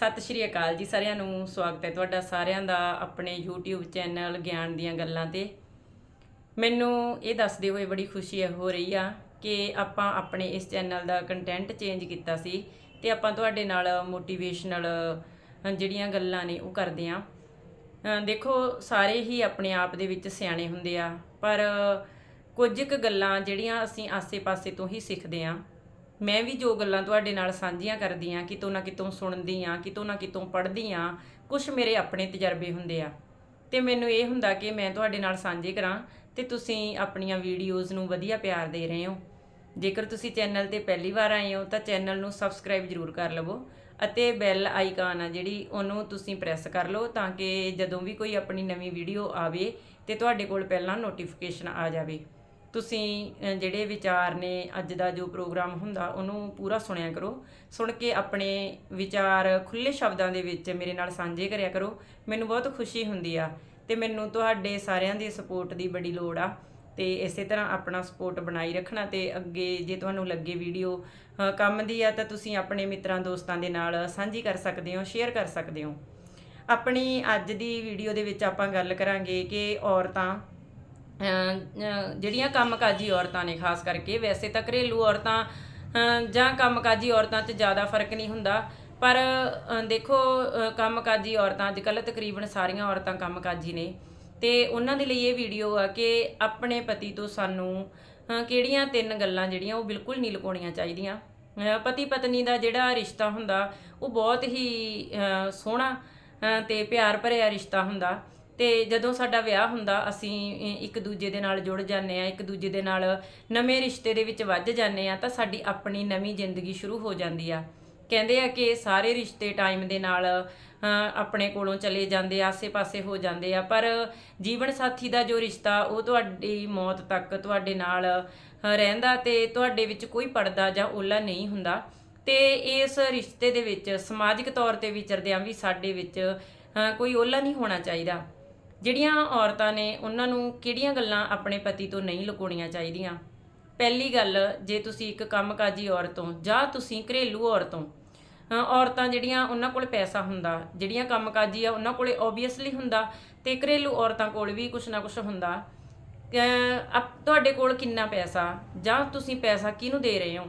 ਸਤਿ ਸ਼੍ਰੀ ਅਕਾਲ ਜੀ ਸਾਰਿਆਂ ਨੂੰ, ਸਵਾਗਤ ਹੈ ਤੁਹਾਡਾ ਸਾਰਿਆਂ ਦਾ ਆਪਣੇ YouTube ਚੈਨਲ ਗਿਆਨ ਦੀਆਂ ਗੱਲਾਂ ਤੇ। ਮੈਨੂੰ ਇਹ ਦੱਸਦੇ ਹੋਏ ਬੜੀ ਖੁਸ਼ੀ ਹੋ ਰਹੀ ਆ ਕਿ ਆਪਾਂ ਆਪਣੇ ਇਸ ਚੈਨਲ ਦਾ ਕੰਟੈਂਟ ਚੇਂਜ ਕੀਤਾ ਸੀ ਤੇ ਆਪਾਂ ਤੁਹਾਡੇ ਨਾਲ ਮੋਟੀਵੇਸ਼ਨਲ ਜਿਹੜੀਆਂ ਗੱਲਾਂ ਨੇ ਉਹ ਕਰਦੇ ਆਂ ਦੇਖੋ, ਸਾਰੇ ਹੀ ਆਪਣੇ ਆਪ ਦੇ ਵਿੱਚ ਸਿਆਣੇ ਹੁੰਦੇ ਆ, ਪਰ ਕੁਝ ਕੁ ਗੱਲਾਂ ਜਿਹੜੀਆਂ ਅਸੀਂ ਆਸੇ-ਪਾਸੇ ਤੋਂ ਹੀ ਸਿੱਖਦੇ ਆਂ ਮੈਂ ਵੀ ਜੋ ਗੱਲਾਂ ਤੁਹਾਡੇ ਨਾਲ ਸਾਂਝੀਆਂ ਕਰਦੀ ਆਂ ਕਿਤੋਂ ਨਾ ਕਿਤੋਂ ਸੁਣਦੀ ਆਂ ਕਿਤੋਂ ਨਾ ਕਿਤੋਂ ਪੜ੍ਹਦੀ ਆਂ ਕੁਝ ਮੇਰੇ ਆਪਣੇ ਤਜਰਬੇ ਹੁੰਦੇ ਆ। ਤੇ ਮੈਨੂੰ ਇਹ ਹੁੰਦਾ ਕਿ ਮੈਂ ਤੁਹਾਡੇ ਨਾਲ ਸਾਂਝੇ ਕਰਾਂ ਤੇ ਤੁਸੀਂ ਆਪਣੀਆਂ ਵੀਡੀਓਜ਼ ਨੂੰ ਵਧੀਆ ਪਿਆਰ ਦੇ ਰਹੇ ਹੋ। ਜੇਕਰ ਤੁਸੀਂ ਚੈਨਲ ਤੇ ਪਹਿਲੀ ਵਾਰ ਆਏ ਹੋ, ਤਾਂ ਚੈਨਲ ਨੂੰ ਸਬਸਕ੍ਰਾਈਬ ਜ਼ਰੂਰ ਕਰ ਲਵੋ ਅਤੇ ਬੈਲ ਆਈਕਾਨ ਆ ਜਿਹੜੀ, ਉਹਨੂੰ ਤੁਸੀਂ ਪ੍ਰੈਸ ਕਰ ਲਓ ਤਾਂ ਕਿ ਜਦੋਂ ਵੀ ਕੋਈ ਆਪਣੀ ਨਵੀਂ ਵੀਡੀਓ ਆਵੇ ਤੇ ਤੁਹਾਡੇ ਕੋਲ ਪਹਿਲਾਂ ਨੋਟੀਫਿਕੇਸ਼ਨ ਆ ਜਾਵੇ। ਤੁਸੀਂ ਜਿਹੜੇ ਵਿਚਾਰ ਨੇ ਅੱਜ ਦਾ ਜੋ ਪ੍ਰੋਗਰਾਮ ਹੁੰਦਾ, ਉਹਨੂੰ ਪੂਰਾ ਸੁਣਿਆ ਕਰੋ। ਸੁਣ ਕੇ ਆਪਣੇ ਵਿਚਾਰ ਖੁੱਲੇ ਸ਼ਬਦਾਂ ਦੇ ਵਿੱਚ ਮੇਰੇ ਨਾਲ ਸਾਂਝੇ ਕਰਿਆ ਕਰੋ। ਮੈਨੂੰ ਬਹੁਤ ਖੁਸ਼ੀ ਹੁੰਦੀ ਆ ਤੇ ਮੈਨੂੰ ਤੁਹਾਡੇ ਸਾਰਿਆਂ ਦੀ ਸਪੋਰਟ ਦੀ ਬੜੀ ਲੋੜ ਆ। ਤੇ ਇਸੇ ਤਰ੍ਹਾਂ ਆਪਣਾ ਸਪੋਰਟ ਬਣਾਈ ਰੱਖਣਾ ਤੇ ਅੱਗੇ ਜੇ ਤੁਹਾਨੂੰ ਲੱਗੇ ਵੀਡੀਓ ਕੰਮ ਦੀ ਆ ਤਾਂ ਤੁਸੀਂ ਆਪਣੇ ਮਿੱਤਰਾਂ, ਦੋਸਤਾਂ ਦੇ ਨਾਲ ਸਾਂਝੀ ਕਰ ਸਕਦੇ ਹੋ ਸ਼ੇਅਰ ਕਰ ਸਕਦੇ ਹੋ। ਆਪਣੀ ਅੱਜ ਦੀ ਵੀਡੀਓ ਦੇ ਵਿੱਚ ਆਪਾਂ ਗੱਲ ਕਰਾਂਗੇ ਕਿ ਔਰਤਾਂ ਜਿਹੜੀਆਂ ਕੰਮਕਾਜੀ ਔਰਤਾਂ ਨੇ ਖਾਸ ਕਰਕੇ ਵੈਸੇ ਤਾਂ ਘਰੇਲੂ ਔਰਤਾਂ ਅਹ, ਜਾਂ ਕੰਮਕਾਜੀ ਔਰਤਾਂ 'ਚ ਜ਼ਿਆਦਾ ਫ਼ਰਕ ਨਹੀਂ ਹੁੰਦਾ। ਪਰ ਦੇਖੋ ਅਹ, ਕੰਮਕਾਜੀ ਔਰਤਾਂ ਅੱਜ ਕੱਲ੍ਹ ਤਕਰੀਬਨ ਸਾਰੀਆਂ ਔਰਤਾਂ ਕੰਮਕਾਜੀ ਨੇ। ਤੇ ਉਹਨਾਂ ਦੇ ਲਈ ਇਹ ਵੀਡੀਓ ਆ ਕਿ ਆਪਣੇ ਪਤੀ ਤੋਂ ਸਾਨੂੰ ਕਿਹੜੀਆਂ ਤਿੰਨ ਗੱਲਾਂ ਜਿਹੜੀਆਂ ਉਹ ਬਿਲਕੁਲ ਨਹੀਂ ਲੁਕਾਉਣੀਆਂ ਚਾਹੀਦੀਆਂ। ਪਤੀ ਪਤਨੀ ਦਾ ਜਿਹੜਾ ਰਿਸ਼ਤਾ ਹੁੰਦਾ ਉਹ ਬਹੁਤ ਹੀ ਸੋਹਣਾ ਅਹ, ਤੇ ਪਿਆਰ ਭਰਿਆ ਰਿਸ਼ਤਾ ਹੁੰਦਾ। ਤੇ ਜਦੋਂ ਸਾਡਾ ਵਿਆਹ ਹੁੰਦਾ, ਅਸੀਂ ਇੱਕ ਦੂਜੇ ਦੇ ਨਾਲ ਜੁੜ ਜਾਂਦੇ ਆ ਇੱਕ ਦੂਜੇ ਦੇ ਨਾਲ ਨਵੇਂ ਰਿਸ਼ਤੇ ਦੇ ਵਿੱਚ ਵੱਜ ਜਾਂਦੇ ਆ ਤਾਂ ਸਾਡੀ ਆਪਣੀ ਨਵੀਂ ਜ਼ਿੰਦਗੀ ਸ਼ੁਰੂ ਹੋ ਜਾਂਦੀ ਆ। ਕਹਿੰਦੇ ਆ ਕਿ ਸਾਰੇ ਰਿਸ਼ਤੇ ਟਾਈਮ ਦੇ ਨਾਲ ਆਪਣੇ ਕੋਲੋਂ ਚਲੇ ਜਾਂਦੇ ਆਸੇ-ਪਾਸੇ ਹੋ ਜਾਂਦੇ ਆ, ਪਰ ਜੀਵਨ ਸਾਥੀ ਦਾ ਜੋ ਰਿਸ਼ਤਾ, ਉਹ ਤੁਹਾਡੀ ਮੌਤ ਤੱਕ ਤੁਹਾਡੇ ਨਾਲ ਰਹਿੰਦਾ ਤੇ ਤੁਹਾਡੇ ਵਿੱਚ ਕੋਈ ਪਰਦਾ ਜਾਂ ਓਲਾ ਨਹੀਂ ਹੁੰਦਾ। ਤੇ ਇਸ ਰਿਸ਼ਤੇ ਦੇ ਵਿੱਚ ਸਮਾਜਿਕ ਤੌਰ ਤੇ ਵਿਚਰਦਿਆਂ ਵੀ ਸਾਡੇ ਵਿੱਚ ਕੋਈ ਓਲਾ ਨਹੀਂ ਹੋਣਾ ਚਾਹੀਦਾ। ਜਿਹੜੀਆਂ ਔਰਤਾਂ ਨੇ ਉਹਨਾਂ ਨੂੰ ਕਿਹੜੀਆਂ ਗੱਲਾਂ ਆਪਣੇ ਪਤੀ ਤੋਂ ਨਹੀਂ ਲੁਕਾਉਣੀਆਂ ਚਾਹੀਦੀਆਂ? ਪਹਿਲੀ ਗੱਲ, ਜੇ ਤੁਸੀਂ ਇੱਕ ਕੰਮਕਾਜੀ ਔਰਤ ਹੋ, ਜਾਂ ਤੁਸੀਂ ਘਰੇਲੂ ਔਰਤ ਹੋ ਔਰਤਾਂ ਜਿਹੜੀਆਂ ਉਹਨਾਂ ਕੋਲ ਪੈਸਾ ਹੁੰਦਾ, ਜਿਹੜੀਆਂ ਕੰਮਕਾਜੀ ਆ ਉਹਨਾਂ ਕੋਲੇ ਓਬਵੀਅਸਲੀ ਹੁੰਦਾ, ਤੇ ਘਰੇਲੂ ਔਰਤਾਂ ਕੋਲ ਵੀ ਕੁਛ ਨਾ ਕੁਛ ਹੁੰਦਾ। ਤੁਹਾਡੇ ਕੋਲ ਕਿੰਨਾ ਪੈਸਾ? ਜਾਂ ਤੁਸੀਂ ਪੈਸਾ ਕਿਹਨੂੰ ਦੇ ਰਹੇ ਹੋ?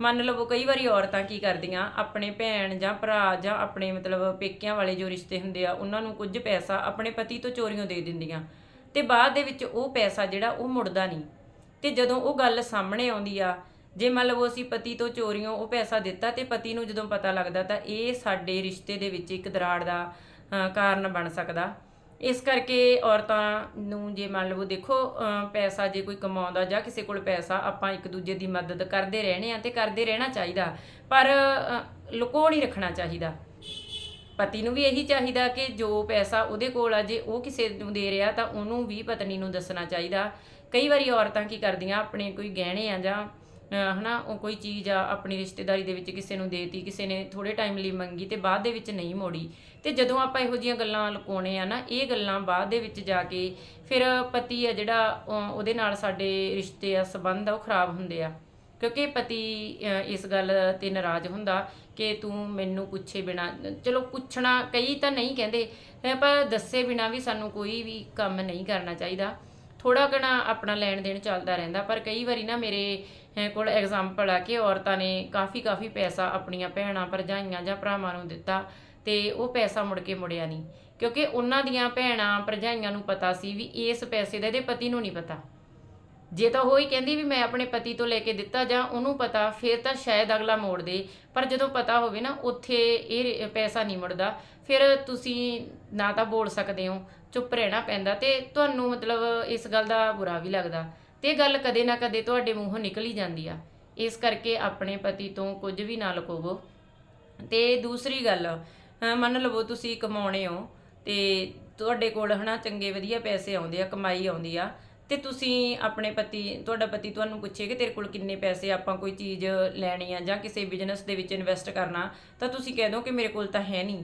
ਮੰਨ ਲਵੋ ਕਈ ਵਾਰੀ ਔਰਤਾਂ ਕੀ ਕਰਦੀਆਂ, ਆਪਣੇ ਭੈਣ ਜਾਂ ਭਰਾ ਜਾਂ ਆਪਣੇ ਮਤਲਬ ਪੇਕਿਆਂ ਵਾਲੇ ਜੋ ਰਿਸ਼ਤੇ ਹੁੰਦੇ ਆ, ਉਹਨਾਂ ਨੂੰ ਕੁਝ ਪੈਸਾ ਆਪਣੇ ਪਤੀ ਤੋਂ ਚੋਰੀਆਂ ਦੇ ਦਿੰਦੀਆਂ। ਤੇ ਬਾਅਦ ਦੇ ਵਿੱਚ ਉਹ ਪੈਸਾ ਜਿਹੜਾ ਉਹ ਮੁੜਦਾ ਨਹੀਂ। ਤੇ ਜਦੋਂ ਉਹ ਗੱਲ ਸਾਹਮਣੇ ਆਉਂਦੀ ਆ, ਜੇ ਮੰਨ ਲਵੋ ਅਸੀਂ ਪਤੀ ਤੋਂ ਚੋਰੀਆਂ ਉਹ ਪੈਸਾ ਦਿੱਤਾ ਤੇ ਪਤੀ ਨੂੰ ਜਦੋਂ ਪਤਾ ਲੱਗਦਾ ਤਾਂ ਇਹ ਸਾਡੇ ਰਿਸ਼ਤੇ ਦੇ ਵਿੱਚ ਇੱਕ ਦਰਾੜ ਦਾ ਕਾਰਨ ਬਣ ਸਕਦਾ। ਇਸ ਕਰਕੇ ਔਰਤਾਂ ਨੂੰ ਜੇ ਮੰਨ ਲਵੋ ਦੇਖੋ ਪੈਸਾ ਜੇ ਕੋਈ ਕਮਾਉਂਦਾ ਜਾਂ ਕਿਸੇ ਕੋਲ ਪੈਸਾ, ਆਪਾਂ ਇੱਕ ਦੂਜੇ ਦੀ ਮਦਦ ਕਰਦੇ ਰਹਿਣੇ ਆ ਤੇ ਕਰਦੇ ਰਹਿਣਾ ਚਾਹੀਦਾ। ਪਰ ਲੁਕੋ ਨਹੀਂ ਰੱਖਣਾ ਚਾਹੀਦਾ। ਪਤੀ ਨੂੰ ਵੀ ਇਹੀ ਚਾਹੀਦਾ ਕਿ ਜੋ ਪੈਸਾ ਉਹਦੇ ਕੋਲ ਆ, ਜੇ ਉਹ ਕਿਸੇ ਨੂੰ ਦੇ ਰਿਹਾ ਤਾਂ ਉਹਨੂੰ ਵੀ ਪਤਨੀ ਨੂੰ ਦੱਸਣਾ ਚਾਹੀਦਾ। ਕਈ ਵਾਰੀ ਔਰਤਾਂ ਕੀ ਕਰਦੀਆਂ, ਆਪਣੇ ਕੋਈ ਗਹਿਣੇ ਆ ਜਾਂ ਹਨਾ, ਉਹ ਕੋਈ ਚੀਜ਼ ਆ ਆਪਣੀ ਰਿਸ਼ਤੇਦਾਰੀ ਦੇ ਵਿੱਚ ਕਿਸੇ ਨੂੰ ਦੇਤੀ, ਕਿਸੇ ਨੇ ਥੋੜੇ ਟਾਈਮ ਲਈ ਮੰਗੀ ਤੇ ਬਾਅਦ ਦੇ ਵਿੱਚ ਨਹੀਂ ਮੋੜੀ। ਤੇ ਜਦੋਂ ਆਪਾਂ ਇਹੋ ਜੀਆਂ ਗੱਲਾਂ ਲੁਕਾਉਣੇ ਆ ਨਾ, ਇਹ ਗੱਲਾਂ ਬਾਅਦ ਦੇ ਵਿੱਚ ਜਾ ਕੇ ਫਿਰ ਪਤੀ ਆ ਜਿਹੜਾ ਉਹਦੇ ਨਾਲ ਸਾਡੇ ਰਿਸ਼ਤੇ ਆ, ਸਬੰਧ ਆ, ਉਹ ਖਰਾਬ ਹੁੰਦੇ ਆ। ਕਿਉਂਕਿ ਪਤੀ ਇਸ ਗੱਲ ਤੇ ਨਾਰਾਜ਼ ਹੁੰਦਾ ਕਿ ਤੂੰ ਮੈਨੂੰ ਪੁੱਛੇ ਬਿਨਾ, ਚਲੋ ਪੁੱਛਣਾ ਕਈ ਤਾਂ ਨਹੀਂ ਕਹਿੰਦੇ ਪਰ ਦੱਸੇ ਬਿਨਾ ਵੀ ਸਾਨੂੰ ਕੋਈ ਵੀ ਕੰਮ ਨਹੀਂ ਕਰਨਾ ਚਾਹੀਦਾ। ਥੋੜਾ ਘਣਾ ਆਪਣਾ ਲੈਣ ਦੇਣ ਚੱਲਦਾ ਰਹਿੰਦਾ, ਪਰ ਕਈ ਵਾਰੀ ਨਾ ਮੇਰੇ ਕੋਲ ਐਗਜ਼ਾਮਪਲ ਆ ਕਿ ਔਰਤਾਂ ਨੇ ਕਾਫੀ ਕਾਫੀ ਪੈਸਾ ਆਪਣੀਆਂ ਭੈਣਾਂ, ਭਰਜਾਈਆਂ ਜਾਂ ਭਰਾਵਾਂ ਨੂੰ ਦਿੱਤਾ ਤੇ ਉਹ ਪੈਸਾ ਮੁੜ ਕੇ ਮੁੜਿਆ ਨਹੀਂ। ਕਿਉਂਕਿ ਉਹਨਾਂ ਦੀਆਂ ਭੈਣਾਂ, ਭਰਜਾਈਆਂ ਨੂੰ ਪਤਾ ਸੀ ਵੀ ਇਸ ਪੈਸੇ ਦਾ ਇਹਦੇ ਪਤੀ ਨੂੰ ਨਹੀਂ ਪਤਾ। ਜੇ ਤਾਂ ਉਹ ਹੀ ਕਹਿੰਦੀ ਵੀ ਮੈਂ ਆਪਣੇ ਪਤੀ ਤੋਂ ਲੈ ਕੇ ਦਿੱਤਾ ਜਾਂ ਉਹਨੂੰ ਪਤਾ, ਫਿਰ ਤਾਂ ਸ਼ਾਇਦ ਅਗਲਾ ਮੋੜ ਦੇ। ਪਰ ਜਦੋਂ ਪਤਾ ਹੋਵੇ ਨਾ, ਉੱਥੇ ਇਹ ਪੈਸਾ ਨਹੀਂ ਮੁੜਦਾ। ਫਿਰ ਤੁਸੀਂ ਨਾ ਤਾਂ ਬੋਲ ਸਕਦੇ ਹੋ, ਚੁੱਪ ਰਹਿਣਾ ਪੈਂਦਾ ਤੇ ਤੁਹਾਨੂੰ ਮਤਲਬ ਇਸ ਗੱਲ ਦਾ ਬੁਰਾ ਵੀ ਲੱਗਦਾ। ਤੇ ਇਹ ਗੱਲ ਕਦੇ ਨਾ ਕਦੇ ਤੁਹਾਡੇ ਮੂੰਹੋਂ ਨਿਕਲ ਹੀ ਜਾਂਦੀ ਆ। ਇਸ ਕਰਕੇ ਆਪਣੇ ਪਤੀ ਤੋਂ ਕੁਝ ਵੀ ਨਾ ਲੁਕੋਵੋ। ਤੇ ਦੂਸਰੀ ਗੱਲ ਮੰਨ ਲਵੋ ਤੁਸੀਂ ਕਮਾਉਣੇ ਹੋ ਤੇ ਤੁਹਾਡੇ ਕੋਲ ਹਨਾ ਚੰਗੇ ਵਧੀਆ ਪੈਸੇ ਆਉਂਦੇ ਆ, ਕਮਾਈ ਆਉਂਦੀ ਆ, ਤੇ ਤੁਸੀਂ ਆਪਣੇ ਪਤੀ, ਤੁਹਾਡਾ ਪਤੀ ਤੁਹਾਨੂੰ ਪੁੱਛੇ ਕਿ ਤੇਰੇ ਕੋਲ ਕਿੰਨੇ ਪੈਸੇ ਆਪਾਂ ਕੋਈ ਚੀਜ਼ ਲੈਣੀ ਆ ਜਾਂ ਕਿਸੇ ਬਿਜ਼ਨਸ ਦੇ ਵਿੱਚ ਇਨਵੈਸਟ ਕਰਨਾ, ਤਾਂ ਤੁਸੀਂ ਕਹਿ ਦੋ ਕਿ ਮੇਰੇ ਕੋਲ ਤਾਂ ਹੈ ਨਹੀਂ।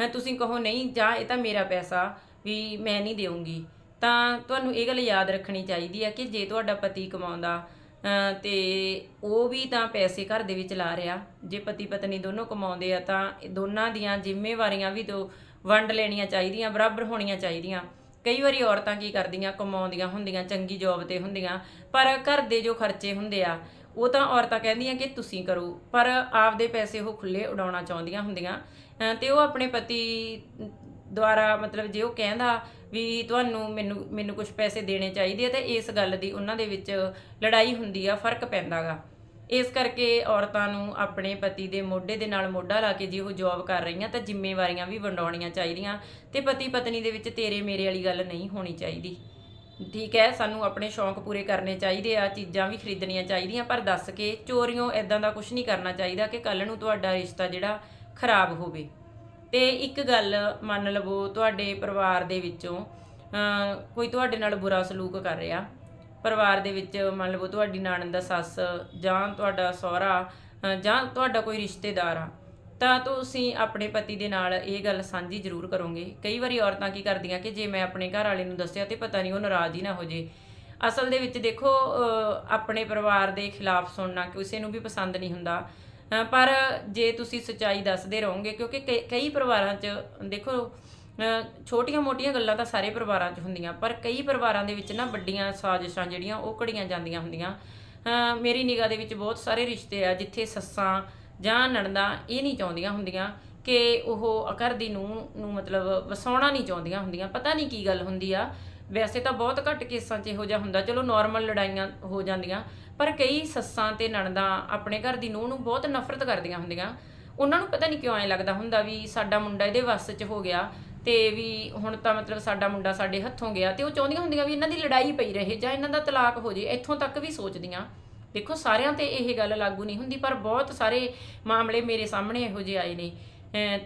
ਹੈ, ਤੁਸੀਂ ਕਹੋ, ਨਹੀਂ, ਜਾਂ, ਇਹ ਤਾਂ ਮੇਰਾ ਪੈਸਾ ਵੀ ਮੈਂ ਨਹੀਂ ਦੇਵਾਂਗੀ ਤਾਂ ਤੁਹਾਨੂੰ ਇਹ ਗੱਲ ਯਾਦ ਰੱਖਣੀ ਚਾਹੀਦੀ ਆ ਕਿ ਜੇ ਤੁਹਾਡਾ ਪਤੀ ਕਮਾਉਂਦਾ, ਅਹ, ਤੇ ਉਹ ਵੀ ਤਾਂ ਪੈਸੇ ਘਰ ਦੇ ਵਿੱਚ ਲਾ ਰਿਹਾ। ਜੇ ਪਤੀ ਪਤਨੀ ਦੋਨੋਂ ਕਮਾਉਂਦੇ ਆ ਤਾਂ ਦੋਨਾਂ ਦੀਆਂ ਜ਼ਿੰਮੇਵਾਰੀਆਂ ਵੀ ਦੋ ਵੰਡ ਲੈਣੀਆਂ ਚਾਹੀਦੀਆਂ, ਬਰਾਬਰ ਹੋਣੀਆਂ ਚਾਹੀਦੀਆਂ। ਕਈ ਵਾਰੀ ਔਰਤਾਂ ਕੀ ਕਰਦੀਆਂ, ਕਮਾਉਂਦੀਆਂ ਹੁੰਦੀਆਂ, ਚੰਗੀ ਜੌਬ ਤੇ ਹੁੰਦੀਆਂ, ਪਰ ਘਰ ਦੇ ਜੋ ਖਰਚੇ ਹੁੰਦੇ ਆ, ਉਹ ਤਾਂ ਔਰਤਾਂ ਕਹਿੰਦੀਆਂ ਕਿ ਤੁਸੀਂ ਕਰੋ, ਪਰ ਆਪਦੇ ਪੈਸੇ ਉਹ ਖੁੱਲੇ ਉਡਾਉਣਾ ਚਾਹੁੰਦੀਆਂ ਹੁੰਦੀਆਂ। ਅਹ, ਤੇ ਉਹ ਆਪਣੇ ਪਤੀ ਦੁਆਰਾ ਮਤਲਬ ਜੇ ਉਹ ਕਹਿੰਦਾ ਵੀ ਤੁਹਾਨੂੰ ਮੈਨੂੰ ਮੈਨੂੰ ਕੁਝ ਪੈਸੇ ਦੇਣੇ ਚਾਹੀਦੇ ਆ ਤੇ ਇਸ ਗੱਲ ਦੀ ਉਹਨਾਂ ਦੇ ਵਿੱਚ ਲੜਾਈ ਹੁੰਦੀ ਆ, ਫ਼ਰਕ ਪੈਂਦਾਗਾ। ਇਸ ਕਰਕੇ ਔਰਤਾਂ ਨੂੰ ਆਪਣੇ ਪਤੀ ਦੇ ਮੋਢੇ ਦੇ ਨਾਲ ਮੋਢਾ ਲਾ ਕੇ ਜੇ ਉਹ ਜੌਬ ਕਰ ਰਹੀਆਂ ਤਾਂ ਜ਼ਿੰਮੇਵਾਰੀਆਂ ਵੀ ਵੰਡਾਉਣੀਆਂ ਚਾਹੀਦੀਆਂ। ਤੇ ਪਤੀ ਪਤਨੀ ਦੇ ਵਿੱਚ ਤੇਰੇ ਮੇਰੇ ਵਾਲੀ ਗੱਲ ਨਹੀਂ ਹੋਣੀ ਚਾਹੀਦੀ। ਠੀਕ ਹੈ, ਸਾਨੂੰ ਆਪਣੇ ਸ਼ੌਂਕ ਪੂਰੇ ਕਰਨੇ ਚਾਹੀਦੇ ਆ, ਚੀਜ਼ਾਂ ਵੀ ਖਰੀਦਣੀਆਂ ਚਾਹੀਦੀਆਂ, ਪਰ ਦੱਸ ਕੇ ਚੋਰੀਆਂ ਐਦਾਂ ਦਾ ਕੁਝ ਨਹੀਂ ਕਰਨਾ ਚਾਹੀਦਾ ਕਿ ਕੱਲ ਨੂੰ ਤੁਹਾਡਾ ਰਿਸ਼ਤਾ ਜਿਹੜਾ ਖਰਾਬ ਹੋਵੇ। ਤੇ ਇੱਕ ਗੱਲ ਮੰਨ ਲਵੋ ਤੁਹਾਡੇ ਪਰਿਵਾਰ ਦੇ ਵਿੱਚੋਂ ਕੋਈ ਤੁਹਾਡੇ ਨਾਲ ਬੁਰਾ ਸਲੂਕ ਕਰ ਰਿਹਾ, ਪਰਿਵਾਰ ਦੇ ਵਿੱਚ ਮੰਨ ਲਵੋ ਤੁਹਾਡੀ ਨਣਦ ਦਾ ਸੱਸ ਜਾਂ ਤੁਹਾਡਾ ਸਹੁਰਾ ਜਾਂ ਤੁਹਾਡਾ ਕੋਈ ਰਿਸ਼ਤੇਦਾਰ ਆ, ਤਾਂ ਤੁਸੀਂ ਆਪਣੇ ਪਤੀ ਦੇ ਨਾਲ ਇਹ ਗੱਲ ਸਾਂਝੀ ਜ਼ਰੂਰ ਕਰੋਗੇ। ਕਈ ਵਾਰੀ ਔਰਤਾਂ ਕੀ ਕਰਦੀਆਂ ਕਿ ਜੇ ਮੈਂ ਆਪਣੇ ਘਰ ਵਾਲੇ ਨੂੰ ਦੱਸਿਆ ਤੇ ਪਤਾ ਨਹੀਂ ਉਹ ਨਾਰਾਜ਼ ਹੀ ਨਾ ਹੋ ਜੇ। ਅਸਲ ਦੇ ਵਿੱਚ ਦੇਖੋ ਆਪਣੇ ਪਰਿਵਾਰ ਦੇ ਖਿਲਾਫ ਸੁਣਨਾ ਕਿਸੇ ਨੂੰ ਵੀ ਪਸੰਦ ਨਹੀਂ ਹੁੰਦਾ। ਪਰ ਜੇ ਤੁਸੀਂ ਸੱਚਾਈ ਦੱਸਦੇ ਰਹੋਗੇ, ਕਿਉਂਕਿ ਕਈ- ਕਈ ਪਰਿਵਾਰਾਂ 'ਚ ਦੇਖੋ ਛੋਟੀਆਂ-ਮੋਟੀਆਂ ਗੱਲਾਂ ਤਾਂ ਸਾਰੇ ਪਰਿਵਾਰਾਂ 'ਚ ਹੁੰਦੀਆਂ, ਪਰ ਕਈ ਪਰਿਵਾਰਾਂ ਦੇ ਵਿੱਚ ਨਾ ਵੱਡੀਆਂ ਸਾਜ਼ਿਸ਼ਾਂ ਜਿਹੜੀਆਂ ਉਹ ਘੜੀਆਂ ਜਾਂਦੀਆਂ ਹੁੰਦੀਆਂ। ਮੇਰੀ ਨਿਗਾਹ ਦੇ ਵਿੱਚ ਬਹੁਤ ਸਾਰੇ ਰਿਸ਼ਤੇ ਆ ਜਿੱਥੇ ਸੱਸਾਂ ਜਾਂ ਨਣਦਾਂ ਇਹ ਨਹੀਂ ਚਾਹੁੰਦੀਆਂ ਹੁੰਦੀਆਂ ਕਿ ਉਹ ਘਰ ਦੀ ਨੂੰ ਨੂੰ ਮਤਲਬ ਵਸਾਉਣਾ ਨਹੀਂ ਚਾਹੁੰਦੀਆਂ ਹੁੰਦੀਆਂ। ਪਤਾ ਨਹੀਂ ਕੀ ਗੱਲ ਹੁੰਦੀ ਆ ਵੈਸੇ ਤਾਂ ਬਹੁਤ ਘੱਟ ਕੇਸਾਂ 'ਚ ਇਹੋ ਜਿਹਾ ਹੁੰਦਾ, ਚਲੋ ਨਾਰਮਲ ਲੜਾਈਆਂ ਹੋ ਜਾਂਦੀਆਂ, ਪਰ ਕਈ ਸੱਸਾਂ ਤੇ ਨਣਦਾਂ ਆਪਣੇ ਘਰ ਦੀ ਨੂੰਹ ਨੂੰ ਬਹੁਤ ਨਫ਼ਰਤ ਕਰਦੀਆਂ ਹੁੰਦੀਆਂ। ਉਹਨਾਂ ਨੂੰ ਪਤਾ ਨਹੀਂ ਕਿਉਂ ਐ ਲੱਗਦਾ ਹੁੰਦਾ ਵੀ ਸਾਡਾ ਮੁੰਡਾ ਇਹਦੇ ਵੱਸ 'ਚ ਹੋ ਗਿਆ ਤੇ ਵੀ ਹੁਣ ਤਾਂ ਮਤਲਬ ਸਾਡਾ ਮੁੰਡਾ ਸਾਡੇ ਹੱਥੋਂ ਗਿਆ ਤੇ ਉਹ ਚਾਹੁੰਦੀਆਂ ਹੁੰਦੀਆਂ ਵੀ ਇਹਨਾਂ ਦੀ ਲੜਾਈ ਪਈ ਰਹੇ ਜਾਂ ਇਹਨਾਂ ਦਾ ਤਲਾਕ ਹੋ ਜੇ, ਇੱਥੋਂ ਤੱਕ ਵੀ ਸੋਚਦੀਆਂ। ਦੇਖੋ ਸਾਰਿਆਂ ਤੇ ਇਹ ਗੱਲ ਲਾਗੂ ਨਹੀਂ ਹੁੰਦੀ, ਪਰ ਬਹੁਤ ਸਾਰੇ ਮਾਮਲੇ ਮੇਰੇ ਸਾਹਮਣੇ ਇਹੋ ਜਿਹੇ ਆਏ ਨੇ।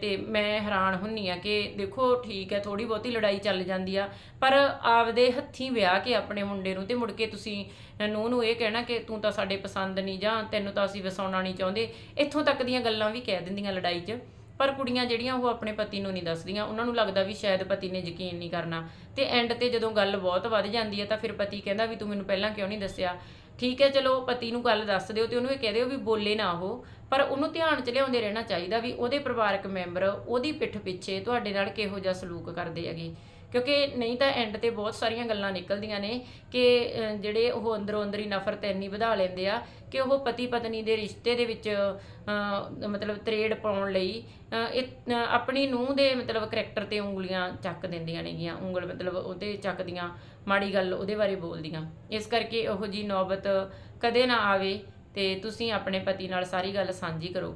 ਤੇ ਮੈਂ ਹੈਰਾਨ ਹੁੰਨੀ ਆ ਕਿ ਦੇਖੋ ਠੀਕ ਹੈ ਥੋੜੀ ਬਹੁਤੀ ਲੜਾਈ ਚੱਲ ਜਾਂਦੀ ਆ, ਪਰ ਆਪਦੇ ਹੱਥੀਂ ਵਿਆਹ ਕੇ ਆਪਣੇ ਮੁੰਡੇ ਨੂੰ ਤੇ ਮੁੜ ਕੇ ਤੁਸੀਂ ਨੂੰ ਨੂੰ ਇਹ ਕਹਿਣਾ ਕਿ ਤੂੰ ਤਾਂ ਸਾਡੇ ਪਸੰਦ ਨਹੀਂ ਜਾਂ ਤੈਨੂੰ ਤਾਂ ਅਸੀਂ ਵਸਾਉਣਾ ਨਹੀਂ ਚਾਹੁੰਦੇ, ਇੱਥੋਂ ਤੱਕ ਦੀਆਂ ਗੱਲਾਂ ਵੀ ਕਹਿ ਦਿੰਦੀਆਂ ਲੜਾਈ 'ਚ। ਪਰ ਕੁੜੀਆਂ ਜਿਹੜੀਆਂ ਉਹ ਆਪਣੇ ਪਤੀ ਨੂੰ ਨਹੀਂ ਦੱਸਦੀਆਂ, ਉਹਨਾਂ ਨੂੰ ਲੱਗਦਾ ਵੀ ਸ਼ਾਇਦ ਪਤੀ ਨੇ ਯਕੀਨ ਨਹੀਂ ਕਰਨਾ। ਤੇ ਐਂਡ ਤੇ ਜਦੋਂ ਗੱਲ ਬਹੁਤ ਵੱਧ ਜਾਂਦੀ ਹੈ ਤਾਂ ਫਿਰ ਪਤੀ ਕਹਿੰਦਾ ਵੀ ਤੂੰ ਮੈਨੂੰ ਪਹਿਲਾਂ ਕਿਉਂ ਨਹੀਂ ਦੱਸਿਆ? ਠੀਕ ਹੈ, ਚਲੋ ਪਤੀ ਨੂੰ ਗੱਲ ਦੱਸ ਦਿਓ ਤੇ ਉਹਨੂੰ ਇਹ ਕਹਿ ਦਿਓ ਵੀ ਬੋਲੇ ਨਾ ਉਹ ਪਰ ਉਹਨੂੰ ਧਿਆਨ 'ਚ ਲਿਆਉਂਦੇ ਰਹਿਣਾ ਚਾਹੀਦਾ ਵੀ ਉਹਦੇ ਪਰਿਵਾਰਕ ਮੈਂਬਰ ਉਹਦੀ ਪਿੱਠ ਪਿੱਛੇ ਤੁਹਾਡੇ ਨਾਲ ਕਿਹੋ ਜਿਹਾ ਸਲੂਕ ਕਰਦੇ ਹੈਗੇ। ਕਿਉਂਕਿ ਨਹੀਂ ਤਾਂ ਐਂਡ ਤੇ ਬਹੁਤ ਸਾਰੀਆਂ ਗੱਲਾਂ ਨਿਕਲਦੀਆਂ ਨੇ ਕਿ ਜਿਹੜੇ ਉਹ ਅੰਦਰੋਂ ਅੰਦਰ ਹੀ ਨਫ਼ਰਤ ਇੰਨੀ ਵਧਾ ਲੈਂਦੇ ਆ ਕਿ ਉਹ ਪਤੀ ਪਤਨੀ ਦੇ ਰਿਸ਼ਤੇ ਦੇ ਵਿੱਚ ਮਤਲਬ ਤਰੇੜ ਪਾਉਣ ਲਈ ਇਹ ਆਪਣੀ ਨੂੰਹ ਦੇ ਮਤਲਬ ਕਰੈਕਟਰ ਤੇ ਉਂਗਲੀਆਂ ਚੱਕ ਦਿੰਦੀਆਂ ਨੇਗੀਆਂ। ਉਂਗਲ ਮਤਲਬ ਉਹਦੇ ਚੱਕਦੀਆਂ, ਮਾੜੀ ਗੱਲ ਉਹਦੇ ਬਾਰੇ ਬੋਲਦੀਆਂ। ਇਸ ਕਰਕੇ ਉਹੋ ਜੀ ਨੌਬਤ ਕਦੇ ਨਾ ਆਵੇ ਤੇ ਤੁਸੀਂ ਆਪਣੇ ਪਤੀ ਨਾਲ ਸਾਰੀ ਗੱਲ ਸਾਂਝੀ ਕਰੋ।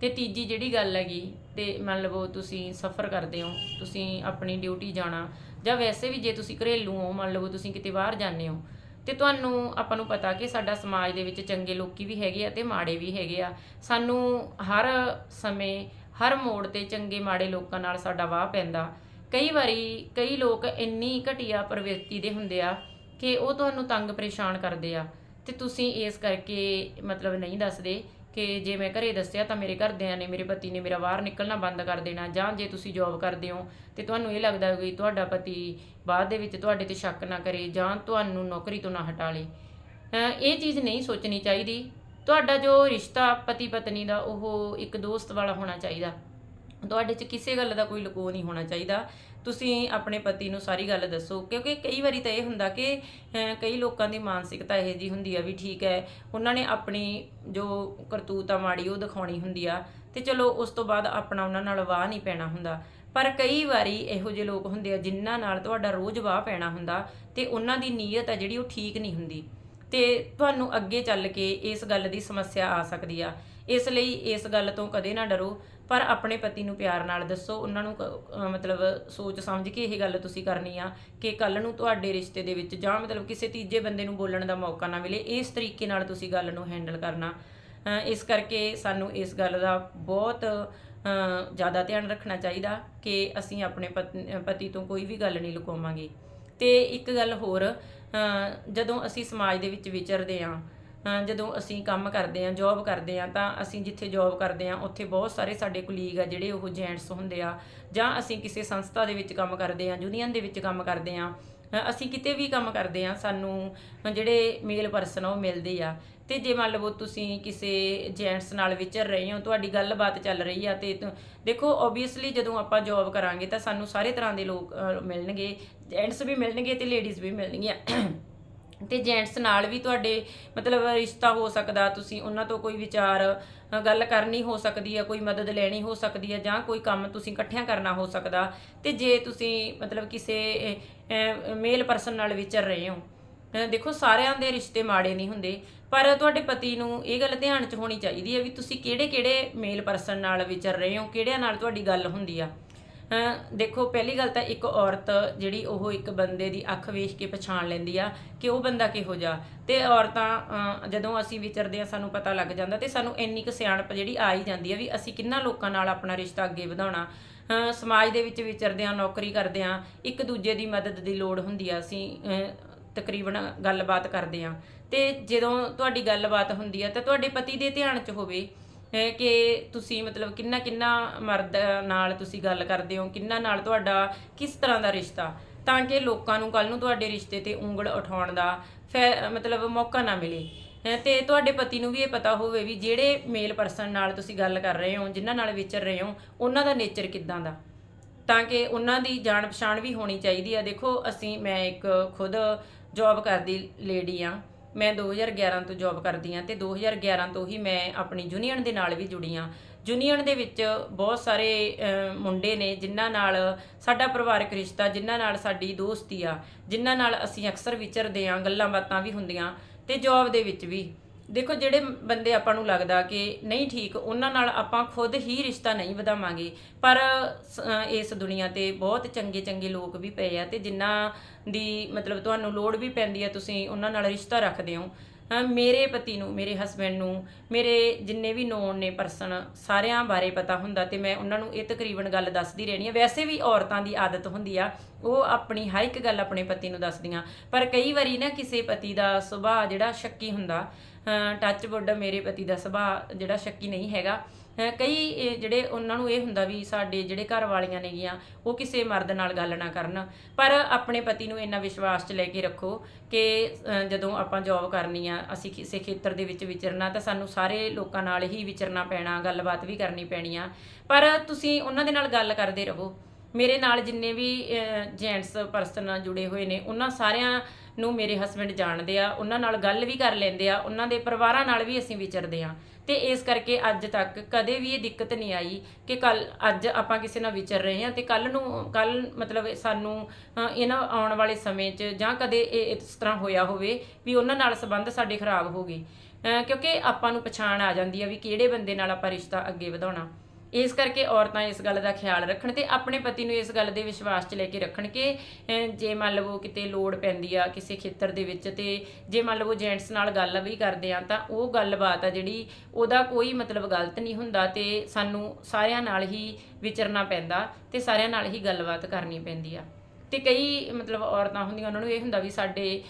ਤੇ ਤੀਜੀ ਜਿਹੜੀ ਗੱਲ ਹੈਗੀ, ਤੇ ਮੰਨ ਲਵੋ ਤੁਸੀਂ ਸਫ਼ਰ ਕਰਦੇ ਹੋ, ਤੁਸੀਂ ਆਪਣੀ ਡਿਊਟੀ ਜਾਣਾ, ਜਾਂ ਵੈਸੇ ਵੀ ਜੇ ਤੁਸੀਂ ਘਰੇਲੂ ਹੋ, ਮੰਨ ਲਵੋ ਤੁਸੀਂ ਕਿਤੇ ਬਾਹਰ ਜਾਂਦੇ ਹੋ, ਤੇ ਤੁਹਾਨੂੰ ਆਪਾਂ ਨੂੰ ਪਤਾ ਕਿ ਸਾਡਾ ਸਮਾਜ ਦੇ ਵਿੱਚ ਚੰਗੇ ਲੋਕੀ ਵੀ ਹੈਗੇ ਆ ਤੇ ਮਾੜੇ ਵੀ ਹੈਗੇ ਆ। ਸਾਨੂੰ ਹਰ ਸਮੇਂ, ਹਰ ਮੋੜ ਤੇ ਚੰਗੇ ਮਾੜੇ ਲੋਕਾਂ ਨਾਲ ਸਾਡਾ ਵਾਹ ਪੈਂਦਾ। ਕਈ ਵਾਰੀ ਕਈ ਲੋਕ ਇੰਨੀ ਘਟੀਆ ਪ੍ਰਵਿਰਤੀ ਦੇ ਹੁੰਦੇ ਆ ਕਿ ਉਹ ਤੁਹਾਨੂੰ ਤੰਗ ਪਰੇਸ਼ਾਨ ਕਰਦੇ ਆ, ਤੇ ਤੁਸੀਂ ਇਸ ਕਰਕੇ ਮਤਲਬ ਨਹੀਂ ਦੱਸਦੇ। ਕਿ ਜੇ ਮੈਂ ਘਰੇ ਦੱਸਿਆ ਤਾਂ ਮੇਰੇ ਘਰਦਿਆਂ ਨੇ, ਮੇਰੇ ਪਤੀ ਨੇ ਮੇਰਾ ਬਾਹਰ ਨਿਕਲਣਾ ਬੰਦ ਕਰ ਦੇਣਾ, ਜਾਂ ਜੇ ਤੁਸੀਂ ਜੌਬ ਕਰਦੇ ਹੋ ਤੇ ਤੁਹਾਨੂੰ ਇਹ ਲੱਗਦਾ ਵੀ ਤੁਹਾਡਾ ਪਤੀ ਬਾਅਦ ਦੇ ਵਿੱਚ ਤੁਹਾਡੇ ਤੇ ਸ਼ੱਕ ਨਾ ਕਰੇ ਜਾਂ ਤੁਹਾਨੂੰ ਨੌਕਰੀ ਤੋਂ ਨਾ ਹਟਾ ਲੇ। ਇਹ ਚੀਜ਼ ਨਹੀਂ ਸੋਚਣੀ ਚਾਹੀਦੀ। ਤੁਹਾਡਾ ਜੋ ਰਿਸ਼ਤਾ ਪਤੀ ਪਤਨੀ ਦਾ, ਉਹ ਇੱਕ ਦੋਸਤ ਵਾਲਾ ਹੋਣਾ ਚਾਹੀਦਾ। ਤੁਹਾਡੇ 'ਚ ਕਿਸੇ ਗੱਲ ਦਾ ਕੋਈ ਲੁਕੋ ਨਹੀਂ ਹੋਣਾ ਚਾਹੀਦਾ। ਤੁਸੀਂ ਆਪਣੇ ਪਤੀ ਨੂੰ ਸਾਰੀ ਗੱਲ ਦੱਸੋ, ਕਿਉਂਕਿ ਕਈ ਵਾਰੀ ਤਾਂ ਇਹ ਹੁੰਦਾ ਕਿ ਕਈ ਲੋਕਾਂ ਦੀ ਮਾਨਸਿਕਤਾ ਇਹੋ ਜੀ ਹੁੰਦੀ ਆ ਵੀ ਠੀਕ ਹੈ, ਉਹਨਾਂ ਨੇ ਆਪਣੀ ਜੋ ਕਰਤੂਤ ਆ ਮਾੜੀ ਉਹ ਦਿਖਾਉਣੀ ਹੁੰਦੀ ਆ, ਤੇ ਚਲੋ ਉਸ ਤੋਂ ਬਾਅਦ ਆਪਣਾ ਉਹਨਾਂ ਨਾਲ ਵਾਹ ਨਹੀਂ ਪੈਣਾ ਹੁੰਦਾ। ਪਰ ਕਈ ਵਾਰੀ ਇਹੋ ਜਿਹੇ ਲੋਕ ਹੁੰਦੇ ਆ ਜਿਨ੍ਹਾਂ ਨਾਲ ਤੁਹਾਡਾ ਰੋਜ਼ ਵਾਹ ਪੈਣਾ ਹੁੰਦਾ ਤੇ ਉਹਨਾਂ ਦੀ ਨੀਅਤ ਆ ਜਿਹੜੀ ਉਹ ਠੀਕ ਨਹੀਂ ਹੁੰਦੀ। ਤੇ ਤੁਹਾਨੂੰ ਅੱਗੇ ਚੱਲ ਕੇ ਇਸ ਗੱਲ ਦੀ ਸਮੱਸਿਆ ਆ ਸਕਦੀ ਆ। ਇਸ ਲਈ ਇਸ ਗੱਲ ਤੋਂ ਕਦੇ ਨਾ ਡਰੋ। ਪਰ ਆਪਣੇ ਪਤੀ ਨੂੰ ਪਿਆਰ ਨਾਲ ਦੱਸੋ, ਉਹਨਾਂ ਨੂੰ ਮਤਲਬ ਸੋਚ ਸਮਝ ਕੇ ਇਹ ਗੱਲ ਤੁਸੀਂ ਕਰਨੀ ਆ ਕਿ ਕੱਲ ਨੂੰ ਤੁਹਾਡੇ ਰਿਸ਼ਤੇ ਦੇ ਵਿੱਚ ਜਾਂ ਮਤਲਬ ਕਿਸੇ ਤੀਜੇ ਬੰਦੇ ਨੂੰ ਬੋਲਣ ਦਾ ਮੌਕਾ ਨਾ ਮਿਲੇ, ਇਸ ਤਰੀਕੇ ਨਾਲ ਤੁਸੀਂ ਗੱਲ ਨੂੰ ਹੈਂਡਲ ਕਰਨਾ। ਇਸ ਕਰਕੇ ਸਾਨੂੰ ਇਸ ਗੱਲ ਦਾ ਬਹੁਤ ਜ਼ਿਆਦਾ ਧਿਆਨ ਰੱਖਣਾ ਚਾਹੀਦਾ ਕਿ ਅਸੀਂ ਆਪਣੇ ਪਤ- ਪਤੀ ਤੋਂ ਕੋਈ ਵੀ ਗੱਲ ਨਹੀਂ ਲੁਕਾਵਾਂਗੇ। ਤੇ ਇੱਕ ਗੱਲ ਹੋਰ ਜਦੋਂ ਅਸੀਂ ਸਮਾਜ ਦੇ ਵਿੱਚ ਵਿਚਰਦੇ ਆਂ ਜਦੋਂ ਅਸੀਂ ਕੰਮ ਕਰਦੇ ਆਂ ਜੌਬ ਕਰਦੇ ਆਂ ਤਾਂ ਅਸੀਂ ਜਿੱਥੇ ਜੌਬ ਕਰਦੇ ਆਂ ਉੱਥੇ ਬਹੁਤ ਸਾਰੇ ਸਾਡੇ ਕੁਲੀਗ ਆ ਜਿਹੜੇ ਉਹ ਜੈਂਟਸ ਹੁੰਦੇ ਆ, ਜਾਂ ਅਸੀਂ ਕਿਸੇ ਸੰਸਥਾ ਦੇ ਵਿੱਚ ਕੰਮ ਕਰਦੇ ਆਂ ਯੂਨੀਅਨ ਦੇ ਵਿੱਚ ਕੰਮ ਕਰਦੇ ਆਂ ਅਸੀਂ ਕਿਤੇ ਵੀ ਕੰਮ ਕਰਦੇ ਆ ਸਾਨੂੰ ਜਿਹੜੇ ਮੇਲ ਪਰਸਨ ਉਹ ਮਿਲਦੇ ਆ। ਤੇ ਜੇ ਮੰਨ ਲਵੋ ਤੁਸੀਂ ਕਿਸੇ ਜੈਂਟਸ ਨਾਲ ਵਿਚਰ ਰਹੇ ਹੋ, ਤੁਹਾਡੀ ਗੱਲਬਾਤ ਚੱਲ ਰਹੀ ਆ, ਤੇ ਦੇਖੋ ਓਬਵੀਅਸਲੀ ਜਦੋਂ ਆਪਾਂ ਜੌਬ ਕਰਾਂਗੇ, ਤਾਂ ਸਾਨੂੰ ਸਾਰੇ ਤਰ੍ਹਾਂ ਦੇ ਲੋਕ ਮਿਲਣਗੇ ਜੈਂਟਸ ਵੀ ਮਿਲਣਗੇ ਤੇ ਲੇਡੀਜ਼ ਵੀ ਮਿਲਣਗੀਆਂ। ਤੇ ਜੈਂਟਸ ਨਾਲ ਵੀ ਤੁਹਾਡੇ ਮਤਲਬ ਰਿਸ਼ਤਾ ਹੋ ਸਕਦਾ, ਤੁਸੀਂ ਉਹਨਾਂ ਤੋਂ ਕੋਈ ਵਿਚਾਰ ਗੱਲ ਕਰਨੀ ਹੋ ਸਕਦੀ ਹੈ ਕੋਈ ਮਦਦ ਲੈਣੀ ਹੋ ਸਕਦੀ ਹੈ ਜਾਂ ਕੋਈ ਕੰਮ ਤੁਸੀਂ ਇਕੱਠਿਆਂ ਕਰਨਾ ਹੋ ਸਕਦਾ ਤੇ ਜੇ ਤੁਸੀਂ ਮਤਲਬ ਕਿਸੇ ਮੇਲ ਪਰਸਨ ਨਾਲ ਵਿਚਰ ਰਹੇ ਹੋ ਦੇਖੋ ਸਾਰਿਆਂ ਦੇ ਰਿਸ਼ਤੇ ਮਾੜੇ ਨਹੀਂ ਹੁੰਦੇ, ਪਰ ਤੁਹਾਡੇ ਪਤੀ ਨੂੰ ਇਹ ਗੱਲ ਧਿਆਨ 'ਚ ਹੋਣੀ ਚਾਹੀਦੀ ਹੈ ਵੀ ਤੁਸੀਂ ਕਿਹੜੇ-ਕਿਹੜੇ ਮੇਲ ਪਰਸਨ ਨਾਲ ਵਿਚਰ ਰਹੇ ਹੋ, ਕਿਹੜਿਆਂ ਨਾਲ ਤੁਹਾਡੀ ਗੱਲ ਹੁੰਦੀ ਆ। ਦੇਖੋ, ਪਹਿਲੀ ਗੱਲ ਤਾਂ ਇੱਕ ਔਰਤ ਜਿਹੜੀ ਉਹ ਇੱਕ ਬੰਦੇ ਦੀ ਅੱਖ ਵੇਖ ਕੇ ਪਛਾਣ ਲੈਂਦੀ ਆ ਕਿ ਉਹ ਬੰਦਾ ਕਿਹੋ ਜਿਹਾ। ਤੇ ਔਰਤਾਂ ਜਦੋਂ ਅਸੀਂ ਵਿਚਰਦੇ ਆ, ਸਾਨੂੰ ਪਤਾ ਲੱਗ ਜਾਂਦਾ ਤੇ ਸਾਨੂੰ ਇੰਨੀ ਕੁ ਸਿਆਣਪ ਜਿਹੜੀ ਆ ਹੀ ਜਾਂਦੀ ਆ ਵੀ ਅਸੀਂ ਕਿੰਨਾ ਲੋਕਾਂ ਨਾਲ ਆਪਣਾ ਰਿਸ਼ਤਾ ਅੱਗੇ ਵਧਾਉਣਾ। ਸਮਾਜ ਦੇ ਵਿੱਚ ਵਿਚਰਦੇ ਆ, ਨੌਕਰੀ ਕਰਦੇ ਆ, ਇੱਕ ਦੂਜੇ ਦੀ ਮਦਦ ਦੀ ਲੋੜ ਹੁੰਦੀ ਆ, ਅਸੀਂ ਤਕਰੀਬਨ ਗੱਲਬਾਤ ਕਰਦੇ ਆ। ਤੇ ਜਦੋਂ ਤੁਹਾਡੀ ਗੱਲਬਾਤ ਹੁੰਦੀ ਆ, ਤਾਂ ਤੁਹਾਡੇ ਪਤੀ ਦੇ ਧਿਆਨ 'ਚ ਹੋਵੇ। ਅਹ ਕਿ ਤੁਸੀਂ ਮਤਲਬ ਕਿੰਨਾ ਕਿੰਨਾ ਮਰਦ ਨਾਲ ਤੁਸੀਂ ਗੱਲ ਕਰਦੇ ਹੋ, ਕਿੰਨਾ ਨਾਲ ਤੁਹਾਡਾ ਕਿਸ ਤਰ੍ਹਾਂ ਦਾ ਰਿਸ਼ਤਾ? ਤਾਂ ਕਿ ਲੋਕਾਂ ਨੂੰ ਕੱਲ ਨੂੰ ਤੁਹਾਡੇ ਰਿਸ਼ਤੇ ਤੇ ਉਂਗਲ ਉਠਾਉਣ ਦਾ ਫੈ- ਮਤਲਬ ਮੌਕਾ ਨਾ ਮਿਲੇ। ਅਹ ਤੇ ਤੁਹਾਡੇ ਪਤੀ ਨੂੰ ਵੀ ਇਹ ਪਤਾ ਹੋਵੇ ਵੀ ਜਿਹੜੇ ਮੇਲ ਪਰਸਨ ਨਾਲ ਤੁਸੀਂ ਗੱਲ ਕਰ ਰਹੇ ਹੋ, ਜਿਨ੍ਹਾਂ ਨਾਲ ਵਿਚਰ ਰਹੇ ਹੋ, ਉਹਨਾਂ ਦਾ ਨੇਚਰ ਕਿੱਦਾਂ ਦਾ? ਤਾਂ ਕਿ ਉਹਨਾਂ ਦੀ ਜਾਣ ਪਛਾਣ ਵੀ ਹੋਣੀ ਚਾਹੀਦੀ ਆ। ਦੇਖੋ, ਅਸੀਂ, ਮੈਂ ਇੱਕ ਖੁਦ ਜੌਬ ਕਰਦੀ ਲੇਡੀ ਆ। ਮੈਂ 2011 ਤੋਂ ਜੌਬ ਕਰਦੀ ਆ ਤੇ 2011 ਤੋਂ ਹੀ ਮੈਂ ਆਪਣੀ ਯੂਨੀਅਨ ਦੇ ਨਾਲ ਵੀ ਜੁੜੀ ਆ ਯੂਨੀਅਨ ਦੇ ਵਿੱਚ ਬਹੁਤ ਸਾਰੇ ਮੁੰਡੇ ਨੇ ਜਿਨ੍ਹਾਂ ਨਾਲ ਸਾਡਾ ਪਰਿਵਾਰਕ ਰਿਸ਼ਤਾ, ਜਿਨ੍ਹਾਂ ਨਾਲ ਸਾਡੀ ਦੋਸਤੀ ਆ, ਜਿਨ੍ਹਾਂ ਨਾਲ ਅਸੀਂ ਅਕਸਰ ਵਿਚਰਦੇ ਆ ਗੱਲਾਂ ਬਾਤਾਂ ਵੀ ਹੁੰਦੀਆਂ ਤੇ ਜੌਬ ਦੇ ਵਿੱਚ ਵੀ। ਦੇਖੋ ਜਿਹੜੇ ਬੰਦੇ ਆਪਾਂ ਨੂੰ ਲੱਗਦਾ ਕਿ ਨਹੀਂ ਠੀਕ, ਉਹਨਾਂ ਨਾਲ ਆਪਾਂ ਖੁਦ ਹੀ ਰਿਸ਼ਤਾ ਨਹੀਂ ਵਧਾਵਾਂਗੇ। ਪਰ ਸ- ਇਸ ਦੁਨੀਆ ਤੇ ਬਹੁਤ ਚੰਗੇ ਚੰਗੇ ਲੋਕ ਵੀ ਪਏ ਆ ਤੇ ਜਿਨ੍ਹਾਂ ਦੀ ਮਤਲਬ ਤੁਹਾਨੂੰ ਲੋੜ ਵੀ ਪੈਂਦੀ ਆ, ਤੁਸੀਂ ਉਹਨਾਂ ਨਾਲ ਰਿਸ਼ਤਾ ਰੱਖਦੇ ਹੋ। ਅਹ, ਮੇਰੇ ਪਤੀ ਨੂੰ, ਮੇਰੇ ਹਸਬੰਡ ਨੂੰ, ਮੇਰੇ ਜਿੰਨੇ ਵੀ ਨੋਨ ਨੇ ਪਰਸਨ ਸਾਰਿਆਂ ਬਾਰੇ ਪਤਾ ਹੁੰਦਾ ਤੇ ਮੈਂ ਉਹਨਾਂ ਨੂੰ ਇਹ ਤਕਰੀਬਨ ਗੱਲ ਦੱਸਦੀ ਰਹਿਣੀ ਆ। ਵੈਸੇ ਵੀ ਔਰਤਾਂ ਦੀ ਆਦਤ ਹੁੰਦੀ ਆ, ਉਹ ਆਪਣੀ, ਹਰ ਇੱਕ ਗੱਲ ਆਪਣੇ ਪਤੀ ਨੂੰ ਦੱਸਦੀਆਂ। ਪਰ ਕਈ ਵਾਰੀ ਨਾ ਕਿਸੇ ਪਤੀ ਦਾ ਸੁਭਾਅ ਜਿਹੜਾ ਸ਼ੱਕੀ ਹੁੰਦਾ ਟੱਚ ਵੁੱਡ ਮੇਰੇ ਪਤੀ ਦਾ ਸੁਭਾਅ, ਜਿਹੜਾ ਸ਼ੱਕੀ ਨਹੀਂ ਹੈਗਾ। ਕਈ ਜਿਹੜੇ ਉਹਨਾਂ ਨੂੰ ਇਹ ਹੁੰਦਾ ਵੀ ਸਾਡੇ ਜਿਹੜੇ ਘਰ ਵਾਲੀਆਂ ਨੇਗੀਆਂ, ਉਹ ਕਿਸੇ ਮਰਦ ਨਾਲ ਗੱਲ ਨਾ ਕਰਨ। ਪਰ ਆਪਣੇ ਪਤੀ ਨੂੰ ਇੰਨਾ ਵਿਸ਼ਵਾਸ 'ਚ ਲੈ ਕੇ ਰੱਖੋ ਕਿ ਜਦੋਂ ਆਪਾਂ ਜੌਬ ਕਰਨੀ ਆ, ਅਸੀਂ ਕਿਸੇ ਖੇਤਰ ਦੇ ਵਿੱਚ ਵਿਚਰਨਾ, ਤਾਂ ਸਾਨੂੰ ਸਾਰੇ ਲੋਕਾਂ ਨਾਲ ਹੀ ਵਿਚਰਨਾ ਪੈਣਾ, ਗੱਲਬਾਤ ਵੀ ਕਰਨੀ ਪੈਣੀ ਆ। ਪਰ ਤੁਸੀਂ ਉਹਨਾਂ ਦੇ ਨਾਲ ਗੱਲ ਕਰਦੇ ਰਹੋ। ਮੇਰੇ ਨਾਲ ਜਿੰਨੇ ਵੀ ਜੈਂਟਸ ਪਰਸਨ ਜੁੜੇ ਹੋਏ ਨੇ, ਉਹਨਾਂ ਸਾਰਿਆਂ ਨੂੰ ਮੇਰੇ ਹਸਬੰਡ ਜਾਣਦੇ ਆ, ਉਹਨਾਂ ਨਾਲ ਗੱਲ ਵੀ ਕਰ ਲੈਂਦੇ ਆ, ਉਹਨਾਂ ਦੇ ਪਰਿਵਾਰਾਂ ਨਾਲ ਵੀ ਅਸੀਂ ਵਿਚਰਦੇ ਆ। ਤੇ ਇਸ ਕਰਕੇ ਅੱਜ ਤੱਕ ਕਦੇ ਵੀ ਇਹ ਦਿੱਕਤ ਨਹੀਂ ਆਈ ਕਿ ਕੱਲ, ਅੱਜ ਆਪਾਂ ਕਿਸੇ ਨਾਲ ਵਿਚਰ ਰਹੇ ਹਾਂ ਤੇ ਕੱਲ ਨੂੰ, ਕੱਲ ਮਤਲਬ ਸਾਨੂੰ ਇਹਨਾਂ ਆਉਣ ਵਾਲੇ ਸਮੇਂ 'ਚ ਜਾਂ ਕਦੇ ਇਹ ਇਸ ਤਰ੍ਹਾਂ ਹੋਇਆ ਹੋਵੇ ਵੀ ਉਹਨਾਂ ਨਾਲ ਸੰਬੰਧ ਸਾਡੇ ਖਰਾਬ ਹੋ ਗਏ। ਕਿਉਂਕਿ ਆਪਾਂ ਨੂੰ ਪਛਾਣ ਆ ਜਾਂਦੀ ਆ ਵੀ ਕਿਹੜੇ ਬੰਦੇ ਨਾਲ ਆਪਾਂ ਰਿਸ਼ਤਾ ਅੱਗੇ ਵਧਾਉਣਾ। ਇਸ ਕਰਕੇ ਔਰਤਾਂ ਇਸ ਗੱਲ ਦਾ ਖਿਆਲ ਰੱਖਣ ਤੇ ਆਪਣੇ ਪਤੀ ਨੂੰ ਇਸ ਗੱਲ ਦੇ ਵਿਸ਼ਵਾਸ 'ਚ ਲੈ ਕੇ ਰੱਖਣ ਕਿ ਜੇ ਮੰਨ ਲਵੋ ਕਿਤੇ ਲੋੜ ਪੈਂਦੀ ਆ ਕਿਸੇ ਖੇਤਰ ਦੇ ਵਿੱਚ ਤੇ ਜੇ ਮੰਨ ਲਵੋ ਜੈਂਟਸ ਨਾਲ ਗੱਲ ਵੀ ਕਰਦੇ ਆ ਤਾਂ ਉਹ ਗੱਲਬਾਤ ਆ ਜਿਹੜੀ ਉਹਦਾ ਕੋਈ ਮਤਲਬ ਗਲਤ ਨਹੀਂ ਹੁੰਦਾ ਤੇ ਸਾਨੂੰ ਸਾਰਿਆਂ ਨਾਲ ਹੀ ਵਿਚਰਨਾ ਪੈਂਦਾ ਤੇ ਸਾਰਿਆਂ ਨਾਲ ਹੀ ਗੱਲਬਾਤ ਕਰਨੀ ਪੈਂਦੀ ਆ। ਤੇ ਕਈ ਮਤਲਬ ਔਰਤਾਂ ਹੁੰਦੀਆਂ ਉਹਨਾਂ ਨੂੰ ਇਹ ਹੁੰਦਾ ਵੀ ਸਾਡੇ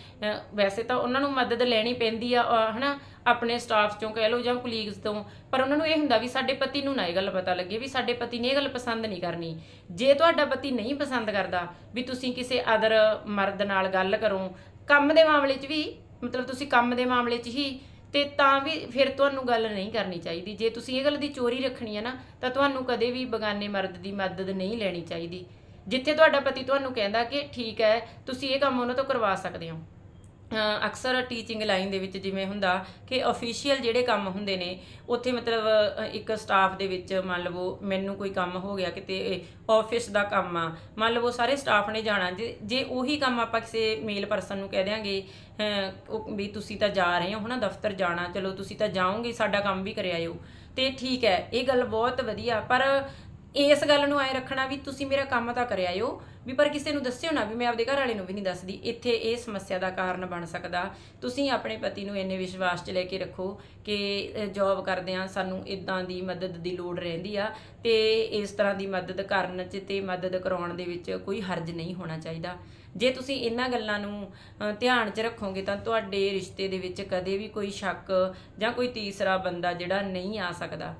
ਵੈਸੇ ਤਾਂ ਉਹਨਾਂ ਨੂੰ ਮਦਦ ਲੈਣੀ ਪੈਂਦੀ ਆ ਅਹ, ਹਨਾ ਆਪਣੇ ਸਟਾਫ ਚੋਂ ਕਹਿ ਲਓ ਜਾਂ ਕੁਲੀਗਸ ਤੋਂ ਪਰ ਉਹਨਾਂ ਨੂੰ ਇਹ ਹੁੰਦਾ ਵੀ ਸਾਡੇ ਪਤੀ ਨੂੰ ਨਾ ਇਹ ਗੱਲ ਪਤਾ ਲੱਗੇ ਵੀ ਸਾਡੇ ਪਤੀ ਨੇ ਇਹ ਗੱਲ ਪਸੰਦ ਨਹੀਂ ਕਰਨੀ। ਜੇ ਤੁਹਾਡਾ ਪਤੀ ਨਹੀਂ ਪਸੰਦ ਕਰਦਾ ਵੀ ਤੁਸੀਂ ਕਿਸੇ ਅਦਰ ਮਰਦ ਨਾਲ ਗੱਲ ਕਰੋ ਕੰਮ ਦੇ ਮਾਮਲੇ 'ਚ ਵੀ ਮਤਲਬ ਤੁਸੀਂ ਕੰਮ ਦੇ ਮਾਮਲੇ 'ਚ ਹੀ ਤੇ ਤਾਂ ਵੀ ਫਿਰ ਤੁਹਾਨੂੰ ਗੱਲ ਨਹੀਂ ਕਰਨੀ ਚਾਹੀਦੀ। ਜੇ ਤੁਸੀਂ ਇਹ ਗੱਲ ਦੀ ਚੋਰੀ ਰੱਖਣੀ ਹੈ ਨਾ ਤਾਂ ਤੁਹਾਨੂੰ ਕਦੇ ਵੀ ਬਗਾਨੇ ਮਰਦ ਦੀ ਮਦਦ ਨਹੀਂ ਲੈਣੀ ਚਾਹੀਦੀ। ਜਿੱਥੇ ਤੁਹਾਡਾ ਪਤੀ ਤੁਹਾਨੂੰ ਕਹਿੰਦਾ ਕਿ ਠੀਕ ਹੈ, ਤੁਸੀਂ ਇਹ ਕੰਮ ਉਹਨਾਂ ਤੋਂ ਕਰਵਾ ਸਕਦੇ ਹੋ। ਅਕਸਰ ਟੀਚਿੰਗ ਲਾਈਨ ਦੇ ਵਿੱਚ ਜਿਵੇਂ ਹੁੰਦਾ ਕਿ ਅਫੀਸ਼ੀਅਲ ਜਿਹੜੇ ਕੰਮ ਹੁੰਦੇ ਨੇ, ਉੱਥੇ ਮਤਲਬ ਇੱਕ ਸਟਾਫ ਦੇ ਵਿੱਚ ਮੰਨ ਲਵੋ ਮੈਨੂੰ ਕੋਈ ਕੰਮ ਹੋ ਗਿਆ ਕਿਤੇ ਆਫਿਸ ਦਾ ਕੰਮ ਆ, ਮੰਨ ਲਵੋ ਸਾਰੇ ਸਟਾਫ ਨੇ ਜਾਣਾ, ਜੇ ਜੇ ਉਹੀ ਕੰਮ ਆਪਾਂ ਕਿਸੇ ਮੇਲ ਪਰਸਨ ਨੂੰ ਕਹਿ ਦਿਆਂਗੇ ਵੀ ਤੁਸੀਂ ਤਾਂ ਜਾ ਰਹੇ ਹੋ ਹਨਾ, ਦਫ਼ਤਰ ਜਾਣਾ, ਚਲੋ ਤੁਸੀਂ ਤਾਂ ਜਾਓਗੇ, ਸਾਡਾ ਕੰਮ ਵੀ ਕਰਿਆ ਆਇਓ। ਤੇ ਠੀਕ ਹੈ, ਇਹ ਗੱਲ ਬਹੁਤ ਵਧੀਆ, ਪਰ ਇਸ ਗੱਲ ਨੂੰ ਐ ਰੱਖਣਾ ਵੀ ਤੁਸੀਂ ਮੇਰਾ ਕੰਮ ਤਾਂ ਕਰਿਆ ਆਇਓ ਵੀ ਪਰ ਕਿਸੇ ਨੂੰ ਦੱਸਿਓ ਨਾ ਵੀ ਮੈਂ ਆਪਦੇ ਘਰ ਵਾਲੇ ਨੂੰ ਵੀ ਨਹੀਂ ਦੱਸਦੀ। ਇੱਥੇ ਇਹ ਸਮੱਸਿਆ ਦਾ ਕਾਰਨ ਬਣ ਸਕਦਾ। ਤੁਸੀਂ ਆਪਣੇ ਪਤੀ ਨੂੰ ਇੰਨੇ ਵਿਸ਼ਵਾਸ 'ਚ ਲੈ ਕੇ ਰੱਖੋ ਕਿ ਜੌਬ ਕਰਦੇ ਆ ਸਾਨੂੰ ਇਦਾਂ ਦੀ ਮਦਦ ਦੀ ਲੋੜ ਰਹਿੰਦੀ ਆ ਤੇ ਇਸ ਤਰ੍ਹਾਂ ਦੀ ਮਦਦ ਕਰਨ 'ਚ ਤੇ ਮਦਦ ਕਰਾਉਣ ਦੇ ਵਿੱਚ ਕੋਈ ਹਰਜ ਨਹੀਂ ਹੋਣਾ ਚਾਹੀਦਾ। ਜੇ ਤੁਸੀਂ ਇਹਨਾਂ ਗੱਲਾਂ ਨੂੰ ਧਿਆਨ 'ਚ ਰੱਖੋਗੇ ਤਾਂ ਤੁਹਾਡੇ ਰਿਸ਼ਤੇ ਦੇ ਵਿੱਚ ਕਦੇ ਵੀ ਕੋਈ ਸ਼ੱਕ ਜਾਂ ਕੋਈ ਤੀਸਰਾ ਬੰਦਾ ਜਿਹੜਾ ਨਹੀਂ ਆ ਸਕਦਾ।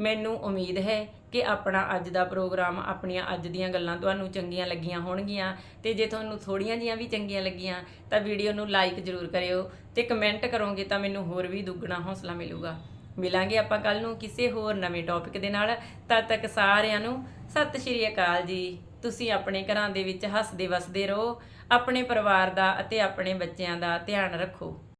ਮੈਨੂੰ ਉਮੀਦ ਹੈ ਕਿ ਆਪਣਾ ਅੱਜ ਦਾ ਪ੍ਰੋਗਰਾਮ ਆਪਣੀਆਂ ਅੱਜ ਦੀਆਂ ਗੱਲਾਂ ਤੁਹਾਨੂੰ ਚੰਗੀਆਂ ਲੱਗੀਆਂ ਹੋਣਗੀਆਂ ਤੇ ਜੇ ਤੁਹਾਨੂੰ ਥੋੜੀਆਂ ਜੀਆਂ ਵੀ ਚੰਗੀਆਂ ਲੱਗੀਆਂ ਤਾਂ ਵੀਡੀਓ ਨੂੰ ਲਾਈਕ ਜ਼ਰੂਰ ਕਰਿਓ ਤੇ ਕਮੈਂਟ ਕਰੋਗੇ ਤਾਂ ਮੈਨੂੰ ਹੋਰ ਵੀ ਦੁੱਗਣਾ ਹੌਸਲਾ ਮਿਲੂਗਾ। ਮਿਲਾਂਗੇ ਆਪਾਂ ਕੱਲ ਨੂੰ ਕਿਸੇ ਹੋਰ ਨਵੇਂ ਟੌਪਿਕ ਦੇ ਨਾਲ। ਤਦ ਤੱਕ ਸਾਰਿਆਂ ਨੂੰ ਸਤਿ ਸ਼੍ਰੀ ਅਕਾਲ ਜੀ। ਤੁਸੀਂ ਆਪਣੇ ਘਰਾਂ ਦੇ ਵਿੱਚ ਹੱਸਦੇ ਵਸਦੇ ਰਹੋ, ਆਪਣੇ ਪਰਿਵਾਰ ਦਾ ਅਤੇ ਆਪਣੇ ਬੱਚਿਆਂ ਦਾ ਧਿਆਨ ਰੱਖੋ।